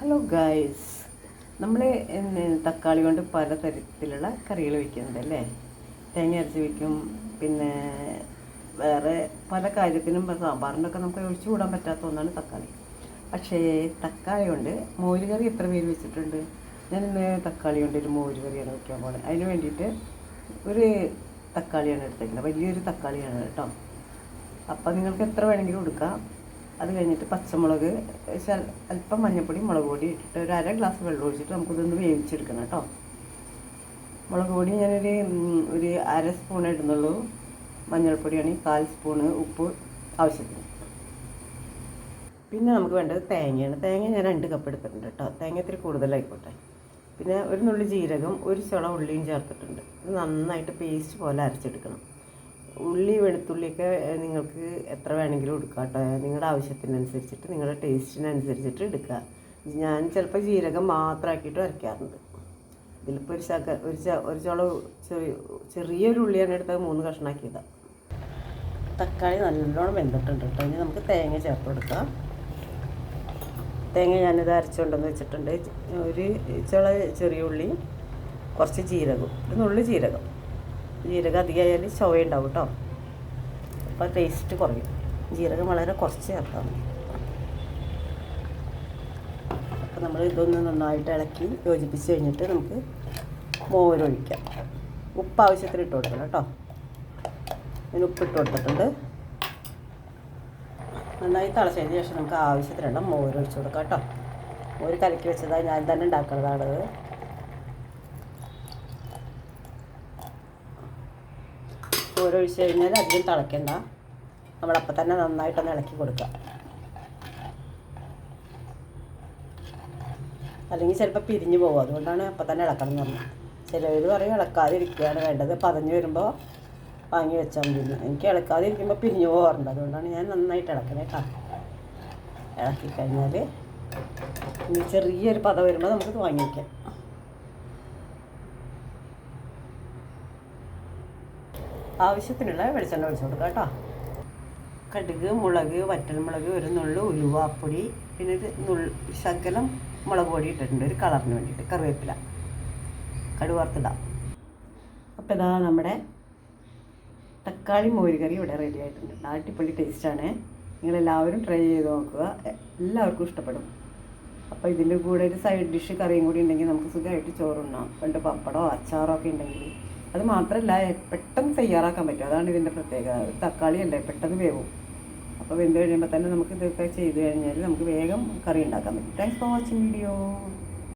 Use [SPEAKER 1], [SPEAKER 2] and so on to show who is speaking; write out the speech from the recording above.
[SPEAKER 1] Hello guys നമ്മൾ തക്കാളി കൊണ്ട് പലതരത്തിലുള്ള കറികൾ വയ്ക്കുന്നുണ്ട് അല്ലേ? തേങ്ങ അരച്ച് വയ്ക്കും പിന്നെ വേറെ പല കാര്യത്തിനും സാമ്പാറിനൊക്കെ നമുക്ക് ഒഴിച്ചു കൂടാൻ പറ്റാത്ത ഒന്നാണ് തക്കാളി. പക്ഷേ തക്കാളി കൊണ്ട് മോര് കറി എത്ര പേര് വെച്ചിട്ടുണ്ട്? ഞാൻ ഇന്ന് തക്കാളി കൊണ്ട് ഒരു മോര് കറിയാണ് വയ്ക്കാൻ പോകുന്നത് അതിന് വേണ്ടിയിട്ട് ഒരു തക്കാളിയാണ് എടുത്തേക്കുന്നത്. വലിയൊരു തക്കാളിയാണ് കേട്ടോ. അപ്പം നിങ്ങൾക്ക് എത്ര വേണമെങ്കിലും എടുക്കാം. അത് കഴിഞ്ഞിട്ട് പച്ചമുളക് അല്പം മഞ്ഞൾപ്പൊടി മുളക് പൊടി ഇട്ടിട്ട് ഒരു അര ഗ്ലാസ് വെള്ളം ഒഴിച്ചിട്ട് നമുക്കിതൊന്ന് വേവിച്ചെടുക്കണം കേട്ടോ. മുളക് പൊടി ഞാനൊരു ഒരു അര സ്പൂൺ ഇടുന്നുള്ളൂ. മഞ്ഞൾപ്പൊടിയാണെങ്കിൽ കാൽ സ്പൂണ് ഉപ്പ് ആവശ്യത്തിന്. പിന്നെ നമുക്ക് വേണ്ടത് തേങ്ങയാണ്. തേങ്ങ ഞാൻ രണ്ട് കപ്പ് എടുത്തിട്ടുണ്ട് കേട്ടോ. തേങ്ങ ഇത്തിരി കൂടുതലായിക്കോട്ടെ. പിന്നെ ഒരു നുള്ളി ജീരകം ഒരു ചുള ഉള്ളിയും ചേർത്തിട്ടുണ്ട്. ഇത് നന്നായിട്ട് പേസ്റ്റ് പോലെ അരച്ചെടുക്കണം. ഉള്ളി വെളുത്തുള്ളിയൊക്കെ നിങ്ങൾക്ക് എത്ര വേണമെങ്കിലും എടുക്കാം കേട്ടോ. നിങ്ങളുടെ ആവശ്യത്തിനനുസരിച്ചിട്ട് നിങ്ങളുടെ ടേസ്റ്റിനനുസരിച്ചിട്ട് എടുക്കുക. ഞാൻ ചിലപ്പോൾ ജീരകം മാത്രമാക്കിയിട്ട് വരയ്ക്കാറുണ്ട്. ഇതിലിപ്പോൾ ഒരു ശക ഒരു ച ഒരു ചോള ചെറിയ ചെറിയൊരു ഉള്ളിയാണ് എടുത്തത് മൂന്ന് കഷ്ണാക്കിയതാണ് തക്കാളി നല്ലോണം വെന്തിട്ടുണ്ട് കേട്ടോ. ഇനി നമുക്ക് തേങ്ങ ചേർത്ത് കൊടുക്കാം. തേങ്ങ ഞാനിത് അരച്ചുകൊണ്ടെന്ന് വെച്ചിട്ടുണ്ട്. ഒരു ചുള ചെറിയ ഉള്ളി കുറച്ച് ജീരകം. ഒരു നുള്ളി ജീരകം. ജീരകം അധികമായാൽ ചുവയുണ്ടാവും കേട്ടോ അപ്പോൾ ടേസ്റ്റ് കുറയും. ജീരകം വളരെ കുറച്ച് ചേർത്താൽ മതി അപ്പോൾ നമ്മൾ ഇതൊന്ന് നന്നായിട്ട് ഇളക്കി യോജിപ്പിച്ച് കഴിഞ്ഞിട്ട് നമുക്ക് മോരൊഴിക്കാം ഉപ്പ് ആവശ്യത്തിന് ഇട്ട് കൊടുക്കണം കേട്ടോ അതിന് ഉപ്പിട്ട് കൊടുത്തിട്ടുണ്ട്. നന്നായി തിളച്ചതിന് ശേഷം നമുക്ക് ആവശ്യത്തിനുള്ള മോര് ഒഴിച്ച് കൊടുക്കാം കേട്ടോ മോര് കലക്കി വെച്ചതാണ് ഞാൻ തന്നെ ഉണ്ടാക്കുന്നതാണത്. മോര് ഒഴിച്ച് കഴിഞ്ഞാൽ അധികം തിളയ്ക്കണ്ട നമ്മളപ്പം തന്നെ നന്നായിട്ടൊന്ന് ഇളക്കി കൊടുക്കുക അല്ലെങ്കിൽ ചിലപ്പോൾ പിരിഞ്ഞു പോകും അതുകൊണ്ടാണ് അപ്പം തന്നെ ഇളക്കണം എന്ന് പറഞ്ഞത്. ചിലവർ പറയും ഇളക്കാതിരിക്കുകയാണ് വേണ്ടത്. പതഞ്ഞ് വരുമ്പോൾ വാങ്ങി വെച്ചാൽ മതി. എനിക്ക് ഇളക്കാതിരിക്കുമ്പോൾ പിരിഞ്ഞു പോകാറുണ്ട് അതുകൊണ്ടാണ് ഞാൻ നന്നായിട്ട് ഇളക്കണേ കേട്ടോ ഇളക്കി കഴിഞ്ഞാൽ ഇനി ചെറിയൊരു പത വരുമ്പോൾ നമുക്ക് വാങ്ങി വയ്ക്കാം ആവശ്യത്തിനുള്ള വെളിച്ചെണ്ണ ഒഴിച്ചു കൊടുക്കുക കേട്ടോ. കടുക് മുളക് വറ്റൽമുളക് ഒരു നുള്ളു ഉലുവാപ്പൊടി പിന്നെ ഒരു നുള്ളു ശകലം മുളക് പൊടി ഇട്ടിട്ടുണ്ട് ഒരു കളറിന് വേണ്ടിയിട്ട് കറിവേപ്പില. കടുക് വറുത്തിടാം അപ്പോൾ ഇതാ നമ്മുടെ തക്കാളി മോരുകറി ഇവിടെ റെഡി ആയിട്ടുണ്ട്. അടിപൊളി ടേസ്റ്റാണ് നിങ്ങളെല്ലാവരും ട്രൈ ചെയ്ത് നോക്കുക. എല്ലാവർക്കും ഇഷ്ടപ്പെടും. അപ്പോൾ ഇതിന്റെ കൂടെ ഒരു സൈഡ് ഡിഷ് കറിയും കൂടി ഉണ്ടെങ്കിൽ നമുക്ക് സുഖമായിട്ട് ചോറുണ്ണാം. രണ്ട് പപ്പടമോ അച്ചാറോ ഒക്കെ ഉണ്ടെങ്കിൽ. അത് മാത്രമല്ല പെട്ടെന്ന് തയ്യാറാക്കാൻ പറ്റും. അതാണ് ഇതിന്റെ പ്രത്യേകത. തക്കാളി അല്ലേ പെട്ടെന്ന് വേവും. അപ്പോൾ വെന്ത് കഴിയുമ്പോൾ തന്നെ നമുക്ക് ഇതൊക്കെ ചെയ്ത് കഴിഞ്ഞാൽ നമുക്ക് വേഗം കറി ഉണ്ടാക്കാൻ പറ്റും. Thanks for watching video